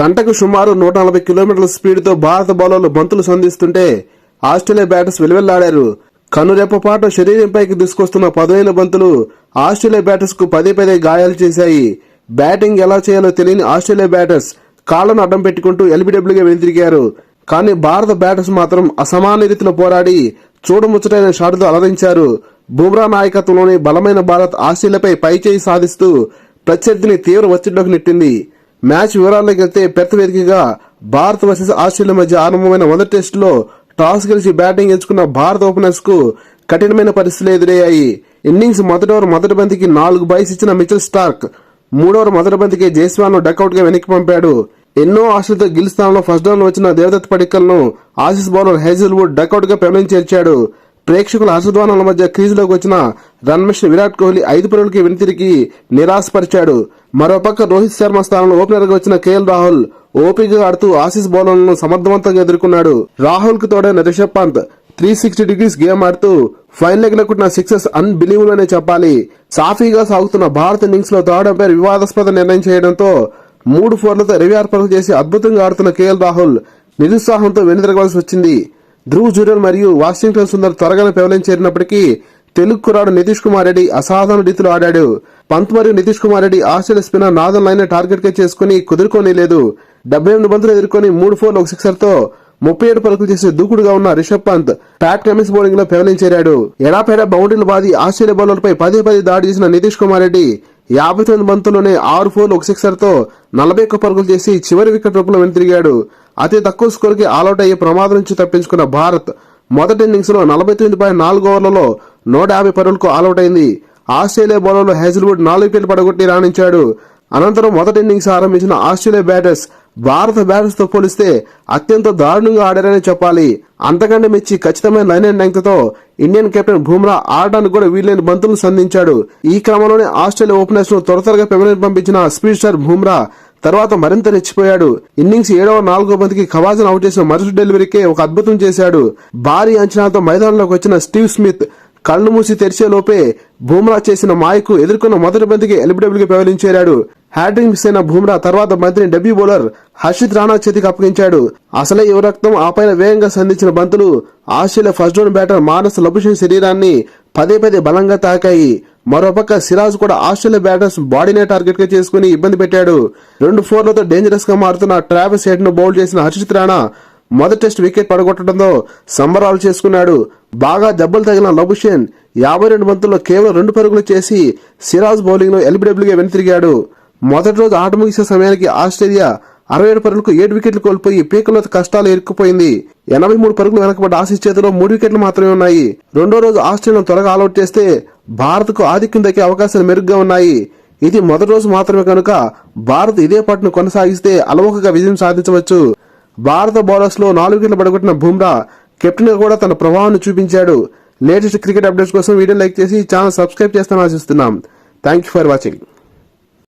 గంటకు సుమారు నూట నలభై కిలోమీటర్ల స్పీడ్తో భారత బౌలర్లు బంతులు సంధిస్తుంటే ఆస్ట్రేలియా బ్యాటర్స్ వెలువెల్లాడారు. కనురెప్పపాటు శరీరంపైకి తీసుకొస్తున్న పదునైన బంతులు ఆస్ట్రేలియా బ్యాటర్స్కు పదే పదే గాయాలు చేశాయి. బ్యాటింగ్ ఎలా చేయాలో తెలియని ఆస్ట్రేలియా బ్యాటర్స్ కాళ్ళను అడ్డం పెట్టుకుంటూ ఎల్బిడబ్ల్యూగా వెనుతిరిగారు కానీ భారత బ్యాటర్స్ మాత్రం అసమాన రీతిలో పోరాడి చూడముచ్చటైన షాటుతో అలరించారు. బుమ్రా నాయకత్వంలోని బలమైన భారత్ ఆస్ట్రేలియాపై పైచేయి సాధిస్తూ ప్రత్యర్థిని తీవ్ర ఒత్తిడిలోకి నెట్టింది. మ్యాచ్ వివరాల్లోకి వెళ్తే పెద్ద వేదికగా భారత్ వర్సెస్ ఆస్ట్రేలియా మధ్య ఆరంభమైన మొదటి టెస్టులో టాస్ గెలిచి బ్యాటింగ్ ఎంచుకున్న భారత ఓపెనర్స్కు కఠినమైన పరిస్థితులు ఎదురయ్యాయి. ఇన్నింగ్స్ మొదటి ఓవర్ మొదటి బంతికి నాలుగు బైస్ ఇచ్చిన మిచెల్ స్టార్క్ మూడో మొదటి బంతికి జైస్వాల్ను డకౌట్గా వెనక్కి పంపాడు. ఎన్నో ఆశలతో గిల్ స్థానంలో ఫస్ట్ డౌన్ వచ్చిన దేవదత్ పడికల్ను ఆశీస్ ఆసీస్ బౌలర్ హైజల్వుడ్ డకౌట్గా పెమలించి చేర్చాడు. ప్రేక్షకుల హర్షధ్వానాల మధ్య క్రీజులోకి వచ్చిన రన్ మిషన్ విరాట్ కోహ్లీ ఐదు పరుగులకి వెనుతిరిగి నిరాశపరిచాడు. మరోపక్క రోహిత్ శర్మ స్థానంలో ఓపెనర్గా వచ్చిన కేఎల్ రాహుల్ ఓపికగా ఆడుతూ ఆసీస్ బౌలర్లను సమర్థవంతంగా ఎదుర్కొన్నాడు. రాహుల్కు తోడైన Rishabh Pant three sixty degrees game ఆడుతూ ఫైనల్ లెగ్ కొట్టిన సిక్సెస్ అన్బిలీవబుల్ అనే చెప్పాలి. సాఫీగా సాగుతున్న భారత్ ఇన్నింగ్స్లో థర్డ్ వివాదాస్పద నిర్ణయం చేయడంతో మూడు ఫోర్లతో ఇరవై ఆరు చేసి అద్భుతంగా ఆడుతున్న కేఎల్ రాహుల్ నిరుత్సాహంతో వెనుదిరగవలసి వచ్చింది. ధ్రువ్ జురల్ మరియు వాషింగ్టన్ సుందర్ త్వరగానే పెవలం చేరినప్పటికీ తెలుగు కురాడు నితీష్ కుమార్ రెడ్డి అసాధారణ రీతిలో ఆడాడు. పంత్ మరియు Nitish Kumar Reddy Australia spinner Nathan Lyon టార్గెట్గా చేసుకుని కుదురుకోని లేదు. డెబ్బై ఎనిమిది బంతులు ఎదుర్కొని మూడు ఫోర్లు ఒక సిక్సర్తో ముప్పై ఏడు పరుగులు చేసి దూకుడుగా ఉన్న రిషబ్ పంత్ ప్యాట్ కమిన్స్ బౌలింగ్లో పెవలిం చేరాడు. ఎడాపెడా బౌండరీలు బాది ఆస్ట్రేలియా బౌలర్లపై పదే పదే దాడి చేసిన నితీష్ కుమార్ రెడ్డి యాభై తొమ్మిది బంతుల్లోనే ఆరు ఫోర్లు ఒక సిక్సర్తో నలభై ఒక్క పరుగులు చేసి చివరి వికెట్ రూపంలో వెనుతిరిగాడు. అతి తక్కువ స్కోర్కి ఆల్అౌట్ అయ్యే ప్రమాదం నుంచి తప్పించుకున్న భారత్ మొదటి ఇన్నింగ్స్లో నలభై తొమ్మిది పాయింట్ నాలుగు ఓవర్లలో నూట యాభై పరుగులకు ఆల్అౌట్ అయింది ఆస్ట్రేలియా బౌలర్లు హెజిల్వుడ్ నాలుగు వికెట్లు పడగొట్టి రాణించాడు. అనంతరం మొదటి ఇన్నింగ్స్ ఆరంభించిన ఆస్ట్రేలియా బ్యాటర్స్ భారత బ్యాటర్స్తో పోలిస్తే అత్యంత దారుణంగా ఆడారని చెప్పాలి. అంతకంటే మెచ్చి ఖచ్చితమైన లైన్ అండ్ లెంగ్త్తో ఇండియన్ కెప్టెన్ బుమ్రా ఆడడానికి కూడా వీలైన బంతులను సంధించాడు. ఈ క్రమంలోనే ఆస్ట్రేలియా ఓపెనర్స్ను త్వర త్వరగా పెమలిని పంపించిన స్పీడ్ స్టార్ బుమ్రా తర్వాత మరింత రెచ్చిపోయాడు. ఇన్నింగ్స్ ఏడవ నాలుగో బంతికి ఖవాజన్ అవుట్ చేసిన మరుసటి డెలివరీకే ఒక అద్భుతం చేశాడు. భారీ అంచనాలతో మైదానంలోకి వచ్చిన స్టీవ్ స్మిత్ కళ్ళు మూసి తెరిచే లోపే బుమ్రా చేసిన మాయకు ఎదుర్కొన్న మొదటి బంతికి ఎల్బిడబ్ల్యూకి పెవలించేరాడు హ్యాట్రిక్ మిస్ అయిన బుమ్రా తర్వాత బంతిని డెబ్యూ బౌలర్ హర్షిత్ రాణా చేతికి అప్పగించాడు. అసలే యువ రక్తం ఆపైన వేగంగా సంధించిన బంతులు Australia first round batter Marnus Labuschagne శరీరాన్ని పదే పదే బలంగా తాకాయి. మరోపక్క సిరాజ్ కూడా ఆస్ట్రేలియా బ్యాటర్స్ బాడీనే టార్గెట్గా చేసుకుని ఇబ్బంది పెట్టాడు. రెండు ఫోర్లతో డేంజరస్గా మారుతున్న ట్రావెస్ హెడ్ను బౌల్ చేసిన హర్షిత్ రాణా మొదటి టెస్ట్ వికెట్ పడగొట్టడంతో సంబరాలు చేసుకున్నాడు. బాగా దెబ్బలు తగిలిన లబుషేన్ యాభై రెండు బంతుల్లో కేవలం రెండు పరుగులు చేసి సిరాజ్ బౌలింగ్లో ఎల్బిడబ్ల్యూగా వెనుతిరిగాడు. మొదటి రోజు ఆట ముగిసే సమయానికి ఆస్ట్రేలియా అరవై ఏడు పరుగులకు ఏడు వికెట్లు కోల్పోయి పీకలో కష్టాలు ఇరుక్కుపోయింది. ఎనభై మూడు పరుగులు వెనకబడ్డ ఆసీస్ చేతిలో మూడు వికెట్లు మాత్రమే ఉన్నాయి. రెండో రోజు ఆస్ట్రేలియా త్వరగా ఆలౌట్ చేస్తే భారత్కు ఆధిక్యం దక్కే అవకాశాలు మెరుగ్గా ఉన్నాయి. ఇది మొదటి రోజు మాత్రమే కనుక భారత్ ఇదే పట్టును కొనసాగిస్తే అలవోకగా విజయం సాధించవచ్చు. భారత బౌలర్స్లో నాలుగు వికెట్లు పడగొట్టిన బుమ్రా కెప్టెన్ కూడా తన ప్రభావాన్ని చూపించాడు. లేటెస్ట్ క్రికెట్ అప్డేట్స్ కోసం వీడియో లైక్ చేసి ఛానల్ సబ్స్క్రైబ్ చేస్తామని ఆశిస్తున్నాం. Thank you for watching.